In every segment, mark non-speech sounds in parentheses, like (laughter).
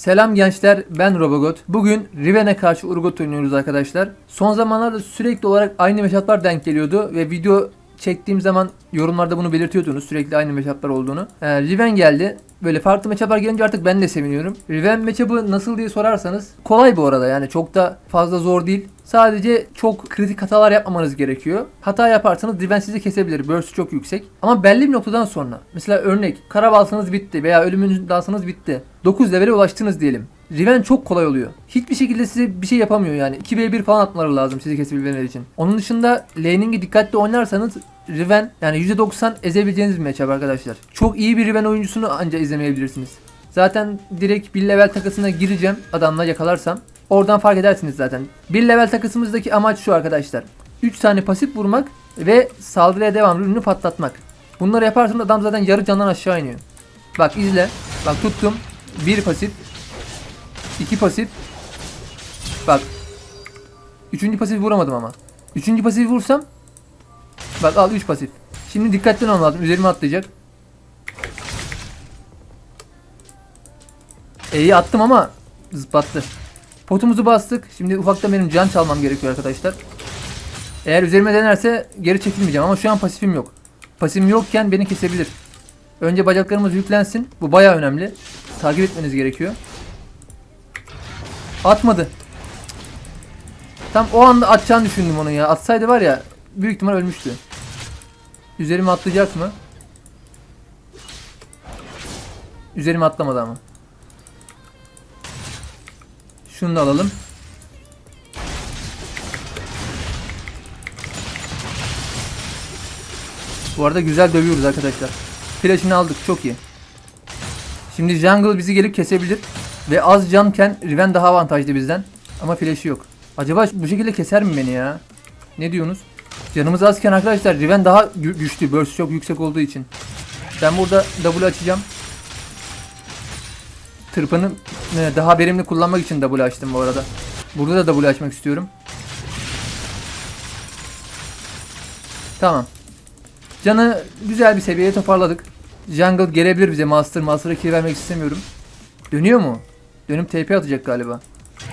Selam gençler ben Robogot. Bugün Riven'e karşı Urgot oynuyoruz arkadaşlar. Son zamanlarda sürekli olarak aynı meşatlar denk geliyordu ve video çektiğim zaman yorumlarda bunu belirtiyordunuz sürekli aynı meşaplar olduğunu. Ee, Riven geldi. Böyle farklı meçaplar gelince artık ben de seviniyorum. Riven meçapı nasıl diye sorarsanız kolay bu arada yani çok da fazla zor değil. Sadece çok kritik hatalar yapmamanız gerekiyor. Hata yaparsanız Riven sizi kesebilir. Burst çok yüksek. Ama belli bir noktadan sonra mesela örnek karabalsanız bitti veya ölümün dansınız bitti. 9 levele ulaştınız diyelim. Riven çok kolay oluyor. Hiçbir şekilde size bir şey yapamıyor yani. 2v1 falan atmaları lazım sizi kesebilmeleri için. Onun dışında laning'i dikkatli oynarsanız Riven yani %90 ezebileceğiniz bir matchup arkadaşlar. Çok iyi bir Riven oyuncusunu anca izlemeyebilirsiniz. Zaten direkt bir level takısına gireceğim adamla yakalarsam. Oradan fark edersiniz zaten. Bir level takısımızdaki amaç şu arkadaşlar. 3 tane pasif vurmak ve saldırıya devam ürünü patlatmak. Bunları yaparsanız adam zaten yarı candan aşağı iniyor. Bak izle. Bak tuttum. Bir pasif. İki pasif. Bak. Üçüncü pasif vuramadım ama. Üçüncü pasif vursam. Bak al 3 pasif. Şimdi dikkatli olmam lazım. Üzerime atlayacak. E'yi attım ama zıplattı. Potumuzu bastık. Şimdi ufaktan benim can çalmam gerekiyor arkadaşlar. Eğer üzerime denerse geri çekilmeyeceğim ama şu an pasifim yok. Pasifim yokken beni kesebilir. Önce bacaklarımız yüklensin. Bu baya önemli. Takip etmeniz gerekiyor. Atmadı. Tam o anda atacağını düşündüm onu ya. Atsaydı var ya büyük ihtimal ölmüştü. Üzerime atlayacak mı? Üzerime atlamadı ama. Şunu da alalım. Bu arada güzel dövüyoruz arkadaşlar. Flash'ını aldık çok iyi. Şimdi jungle bizi gelip kesebilir. Ve az canken Riven daha avantajlı bizden. Ama flash'ı yok. Acaba bu şekilde keser mi beni ya? Ne diyorsunuz? Canımız azken arkadaşlar Riven daha gü- güçlü. Burst çok yüksek olduğu için. Ben burada W açacağım. Tırpanı e, daha verimli kullanmak için W açtım bu arada. Burada da W açmak istiyorum. Tamam. Canı güzel bir seviyeye toparladık. Jungle gelebilir bize. Master, Master'a kill vermek istemiyorum. Dönüyor mu? Dönüp TP atacak galiba.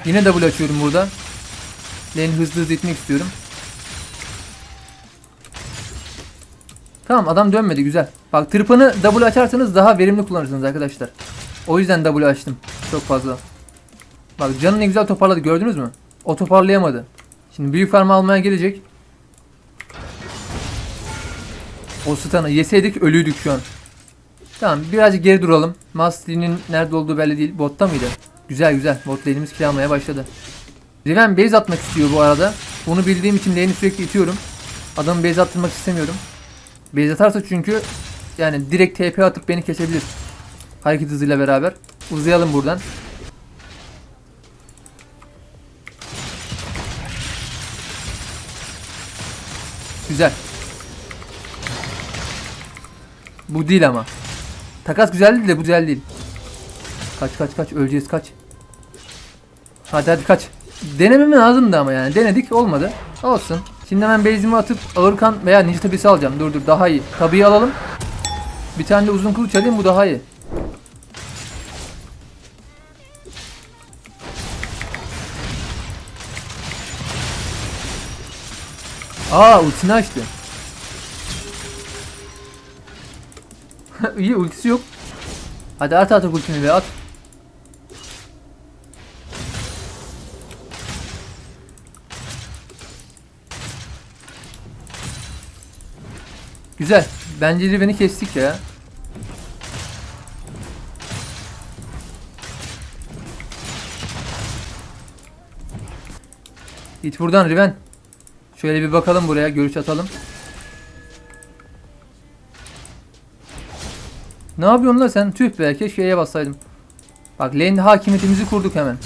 Yine W açıyorum burada. Lane hızlı hızlı itmek istiyorum. Tamam adam dönmedi güzel. Bak tırpanı W açarsanız daha verimli kullanırsınız arkadaşlar. O yüzden W açtım. Çok fazla. Bak canı ne güzel toparladı gördünüz mü? O toparlayamadı. Şimdi büyük farm almaya gelecek. O stun'ı yeseydik ölüydük şu an. Tamam birazcık geri duralım. Master'in nerede olduğu belli değil. Botta mıydı? Güzel güzel. Bot lane'imiz kill almaya başladı. Riven base atmak istiyor bu arada. Bunu bildiğim için lane'i sürekli itiyorum. Adamı base attırmak istemiyorum. Base atarsa çünkü yani direkt TP atıp beni kesebilir. Hareket hızıyla beraber. Uzayalım buradan. Güzel. Bu değil ama. Takas güzel değil de bu güzel değil. Kaç kaç kaç öleceğiz kaç. Hadi hadi kaç. Denemem lazımdı ama yani. Denedik olmadı. Olsun. Şimdi hemen base'imi atıp ağırkan veya ninja tabisi alacağım. Dur dur daha iyi. Tabiyi alalım. Bir tane de uzun kılıç alayım bu daha iyi. Aa ultisini açtı. (laughs) İyi ultisi yok. Hadi at artık ultini be at. Güzel. Bence Riven'i kestik ya. Git buradan Riven. Şöyle bir bakalım buraya. Görüş atalım. Ne yapıyorsun lan sen? Tüh be keşke E'ye bassaydım. Bak lane hakimiyetimizi kurduk hemen.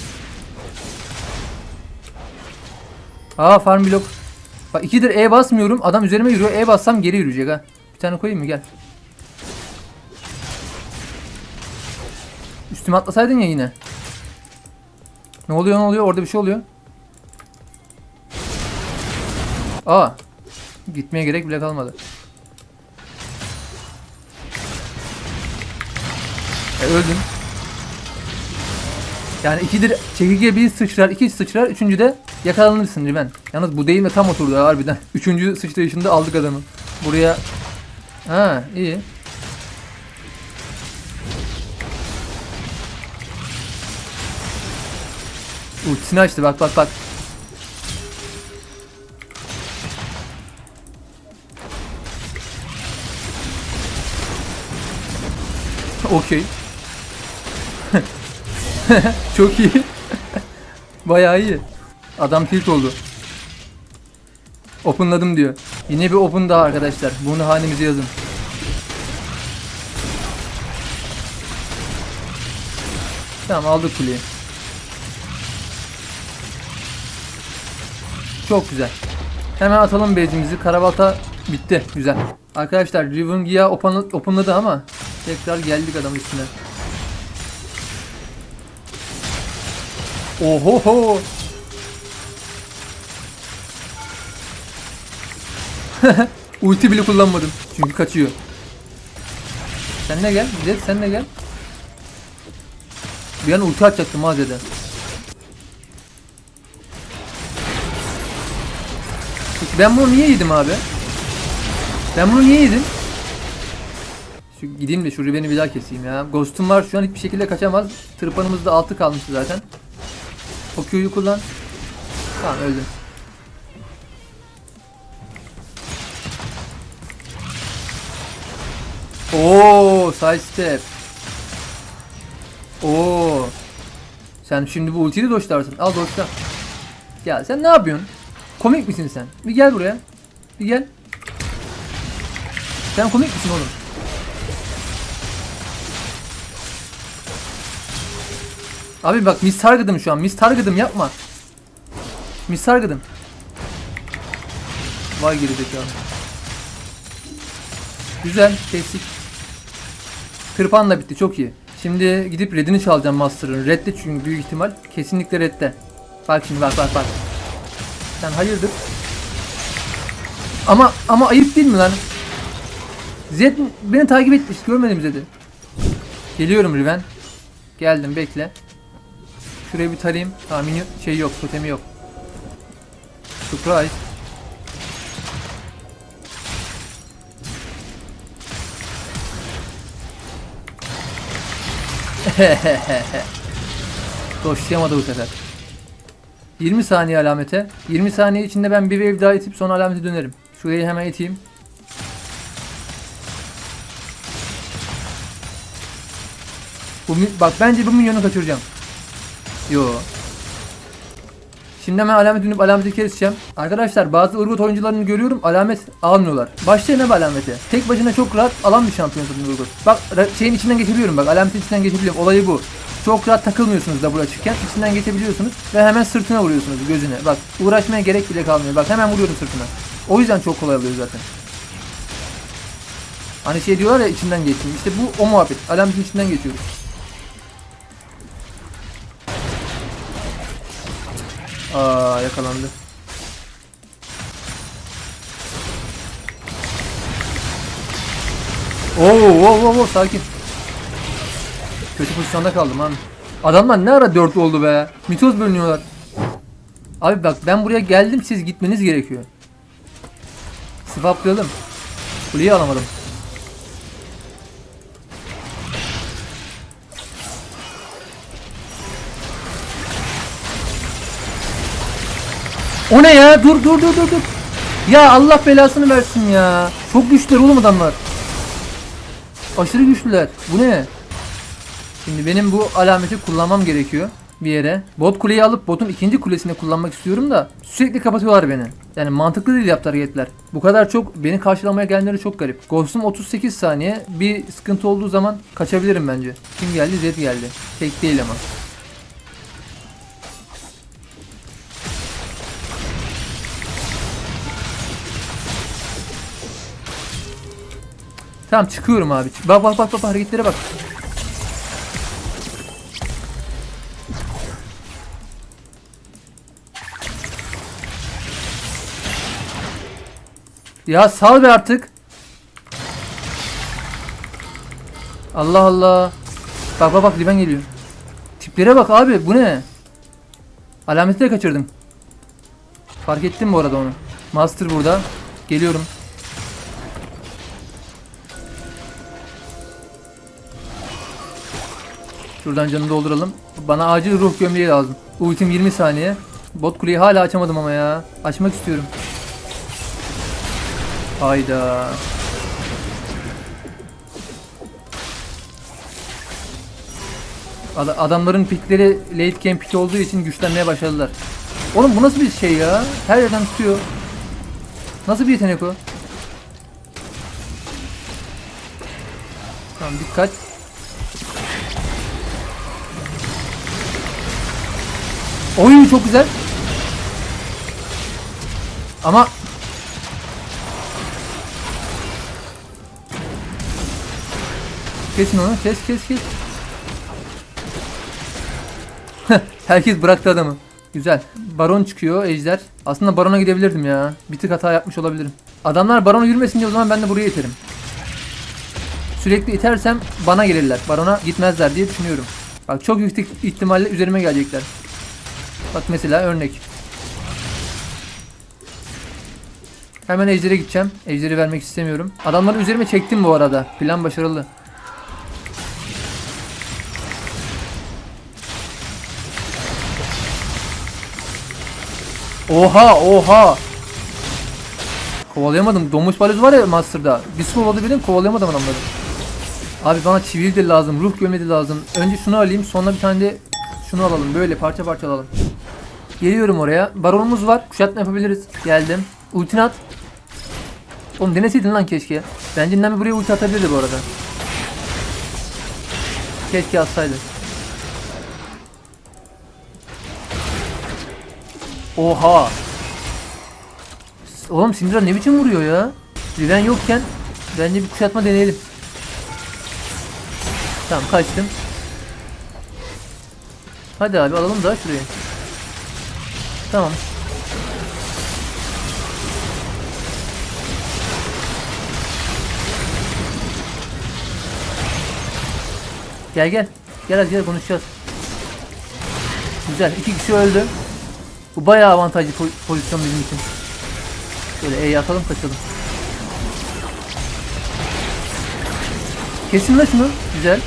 Aa farm blok. Bak ikidir E basmıyorum. Adam üzerime yürüyor. E bassam geri yürüyecek ha. Bir tane koyayım mı? Gel. Üstüme atlasaydın ya yine. Ne oluyor ne oluyor? Orada bir şey oluyor. Aa. Gitmeye gerek bile kalmadı. Öldüm. Yani ikidir çekirge bir sıçrar, iki sıçrar, üçüncü de yakalanırsın Riven. Yalnız bu deyim de tam oturdu ha, harbiden. (laughs) Üçüncü sıçrayışında aldık adamı. Buraya... Ha iyi. Ultisini açtı bak bak bak. (laughs) Okey. (laughs) Çok iyi. Bayağı iyi. Adam tilt oldu. Openladım diyor. Yine bir open daha arkadaşlar. Bunu hanemize yazın. Tamam aldık kuleyi. Çok güzel. Hemen atalım base'imizi. Karabalta bitti. Güzel. Arkadaşlar Rivengia open, openladı ama tekrar geldik adamın üstüne. Ohoho. (laughs) Ulti bile kullanmadım. Çünkü kaçıyor. Sen de gel. Zed sen de gel. Bir an ulti atacaktım ha ben bunu niye yedim abi? Ben bunu niye yedim? Şu gideyim de şu Riven'i bir daha keseyim ya. Ghost'um var şu an hiçbir şekilde kaçamaz. Tırpanımız da altı kalmıştı zaten. O kullan. Tamam öldüm. Oo, side step. Oo. Sen şimdi bu ultiyi de. Al doşla. Ya sen ne yapıyorsun? Komik misin sen? Bir gel buraya. Bir gel. Sen komik misin oğlum? Abi bak Miss Target'ım şu an. Miss Target'ım yapma. Miss Target'ım. Vay gerizekalı. Güzel. Kesik. Tırpan da bitti. Çok iyi. Şimdi gidip redini çalacağım Master'ın. Redde çünkü büyük ihtimal. Kesinlikle redde. Bak şimdi bak bak bak. Sen hayırdır? Ama ama ayıp değil mi lan? Zed beni takip etmiş. Görmedim Zed'i. Geliyorum Riven. Geldim bekle. Şuraya bir tarayayım. Tahmini şey yok. Totemi yok. Surprise. (laughs) Doşlayamadı bu sefer. 20 saniye alamete. 20 saniye içinde ben bir wave daha itip sonra alamete dönerim. Şurayı hemen iteyim. Bu, bak bence bu minyonu kaçıracağım. Yo. Şimdi hemen alamet dönüp alameti keseceğim. Arkadaşlar bazı Urgot oyuncularını görüyorum alamet almıyorlar. Başlayın abi alamete. Tek başına çok rahat alan bir şampiyon zaten Urgot. Bak şeyin içinden geçebiliyorum bak alametin içinden geçebiliyorum. Olayı bu. Çok rahat takılmıyorsunuz da buraya çıkken. içinden geçebiliyorsunuz ve hemen sırtına vuruyorsunuz gözüne. Bak uğraşmaya gerek bile kalmıyor. Bak hemen vuruyorum sırtına. O yüzden çok kolay oluyor zaten. Hani şey diyorlar ya içinden geçtim. İşte bu o muhabbet. Alametin içinden geçiyoruz. Aa yakalandı. Oo, oo, oo, oo, sakin. Kötü pozisyonda kaldım abi. Adamlar ne ara dört oldu be? Mitoz bölünüyorlar. Abi bak ben buraya geldim siz gitmeniz gerekiyor. Swaplayalım. Kuleyi alamadım. O ne ya? Dur dur dur dur dur. Ya Allah belasını versin ya. Çok güçlüler oğlum adamlar. Aşırı güçlüler. Bu ne? Şimdi benim bu alameti kullanmam gerekiyor bir yere. Bot kuleyi alıp botun ikinci kulesini kullanmak istiyorum da sürekli kapatıyorlar beni. Yani mantıklı değil yaptılar hareketler. Bu kadar çok beni karşılamaya gelenleri çok garip. Ghost'um 38 saniye. Bir sıkıntı olduğu zaman kaçabilirim bence. Kim geldi? Zed geldi. Tek değil ama. Tamam çıkıyorum abi. Bak bak bak bak hareketlere bak. Ya sal be artık. Allah Allah. Bak bak bak Riven geliyor. Tiplere bak abi bu ne? Alameti de kaçırdım. Fark ettim bu arada onu. Master burada. Geliyorum. Şuradan canını dolduralım. Bana acil ruh gömleği lazım. Ultim 20 saniye. Bot kuleyi hala açamadım ama ya. Açmak istiyorum. Hayda. Ad- adamların pikleri late game pik olduğu için güçlenmeye başladılar. Oğlum bu nasıl bir şey ya? Her yerden tutuyor. Nasıl bir yetenek o? Tamam dikkat. Oy çok güzel. Ama Kesin onu. Kes kes kes. Herkes bıraktı adamı. Güzel. Baron çıkıyor ejder. Aslında barona gidebilirdim ya. Bir tık hata yapmış olabilirim. Adamlar barona yürümesin diye o zaman ben de buraya iterim. Sürekli itersem bana gelirler. Barona gitmezler diye düşünüyorum. Bak çok yüksek ihtimalle üzerime gelecekler. Bak mesela örnek. Hemen ejdere gideceğim. Ejderi vermek istemiyorum. Adamları üzerime çektim bu arada. Plan başarılı. Oha oha. Kovalayamadım. Domuz baloz var ya Master'da. Bir benim kovalayamadım adamları. Abi bana çivil de lazım. Ruh gömledi lazım. Önce şunu alayım. Sonra bir tane de şunu alalım. Böyle parça parça alalım. Geliyorum oraya. Baronumuz var. Kuşatma yapabiliriz. Geldim. Ultini at. Oğlum deneseydin lan keşke. Bence Nami buraya ulti atabilirdi bu arada. Keşke atsaydı. Oha. Oğlum Syndra ne biçim vuruyor ya? Riven yokken bence bir kuşatma deneyelim. Tamam kaçtım. Hadi abi alalım da şurayı. Tamam. Gel gel. Gel hadi gel konuşacağız. Güzel. iki kişi öldü. Bu bayağı avantajlı po- pozisyon bizim için. Böyle E'yi atalım kaçalım. Kesin la şunu. Güzel.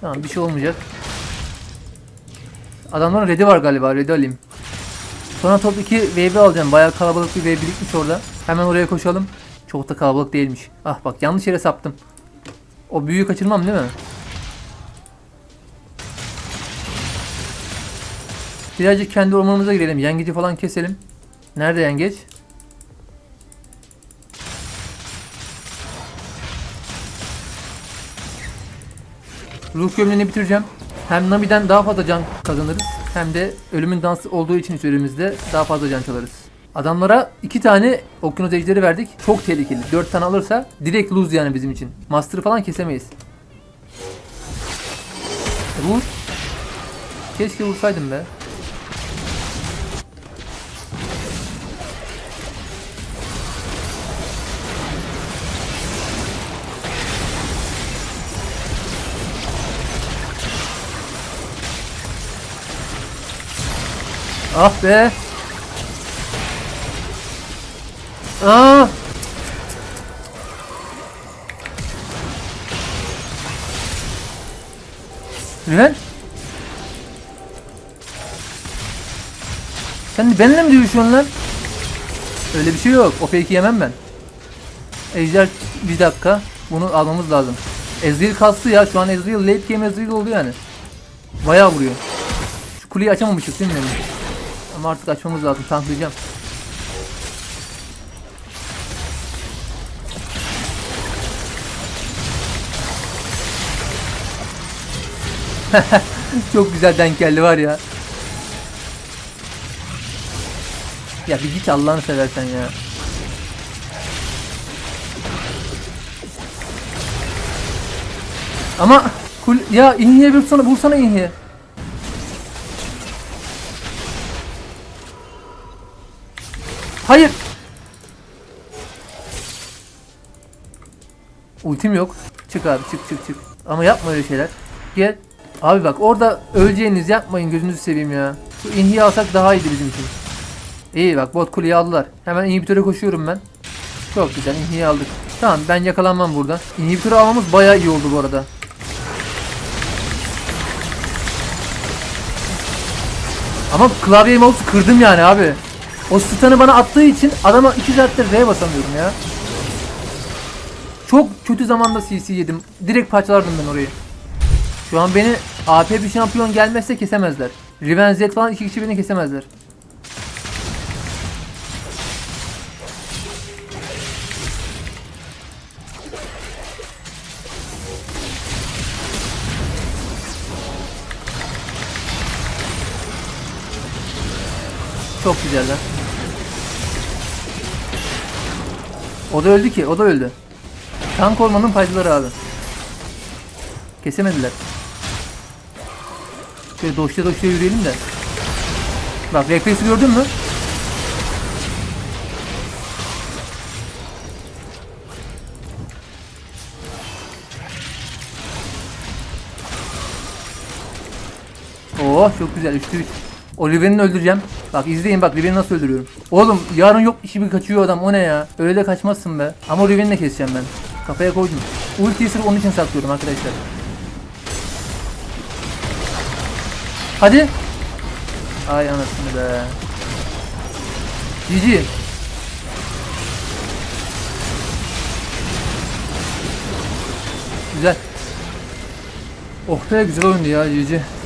Tamam bir şey olmayacak. Adamların red'i var galiba. Red'i alayım. Sonra top 2 wave alacağım. Bayağı kalabalık bir wave birikmiş orada. Hemen oraya koşalım. Çok da kalabalık değilmiş. Ah bak yanlış yere saptım. O büyüyü kaçırmam değil mi? Birazcık kendi ormanımıza girelim. Yengeci falan keselim. Nerede yengeç? Ruh gömleğini bitireceğim. Hem Nami'den daha fazla can kazanırız. Hem de ölümün dansı olduğu için üzerimizde daha fazla can çalarız. Adamlara iki tane okyanus ejderi verdik. Çok tehlikeli. Dört tane alırsa direkt lose yani bizim için. Master'ı falan kesemeyiz. Vur. Keşke vursaydım be. Ah be. Aa. Riven? Sen benimle mi dövüşüyorsun lan? Öyle bir şey yok. O fake'i yemem ben. Ejder bir dakika. Bunu almamız lazım. Ezreal kastı ya. Şu an Ezreal late game Ezreal oldu yani. Bayağı vuruyor. Şu kuleyi açamamışız değil mi? Ama artık açmamız lazım. Tanklayacağım. (laughs) Çok güzel denk geldi var ya. Ya bir git Allah'ını seversen ya. Ama kul ya inhiye vursana vursana inhiye. Hayır. Ultim yok. Çık abi çık çık çık. Ama yapma öyle şeyler. Gel. Abi bak orada öleceğiniz yapmayın gözünüzü seveyim ya. Şu inhiyi alsak daha iyiydi bizim için. İyi bak bot kuleyi aldılar. Hemen inhibitöre koşuyorum ben. Çok güzel inhiyi aldık. Tamam ben yakalanmam burada. İnhibitörü almamız bayağı iyi oldu bu arada. Ama klavyeyi mouse kırdım yani abi. O stun'ı bana attığı için adama 2 saattir R basamıyorum ya. Çok kötü zamanda CC yedim. Direkt parçalardım ben orayı. Şu an beni AP bir şampiyon gelmezse kesemezler. Riven Z falan iki kişi beni kesemezler. Çok güzel. O da öldü ki, o da öldü. Tank olmanın faydaları abi. Kesemediler. Şöyle doşya doşya yürüyelim de. Bak refleksi gördün mü? Oo çok güzel 3'te 3. O Riven'i öldüreceğim. Bak izleyin bak Riven'i nasıl öldürüyorum. Oğlum yarın yok işi bir kaçıyor adam o ne ya. Öyle de kaçmazsın be. Ama Riven'i de keseceğim ben. Kafaya koydum. Ultiyi sırf onun için saklıyorum arkadaşlar. Hadi. Ay anasını be. GG. Güzel. Oh be güzel oyundu ya GG.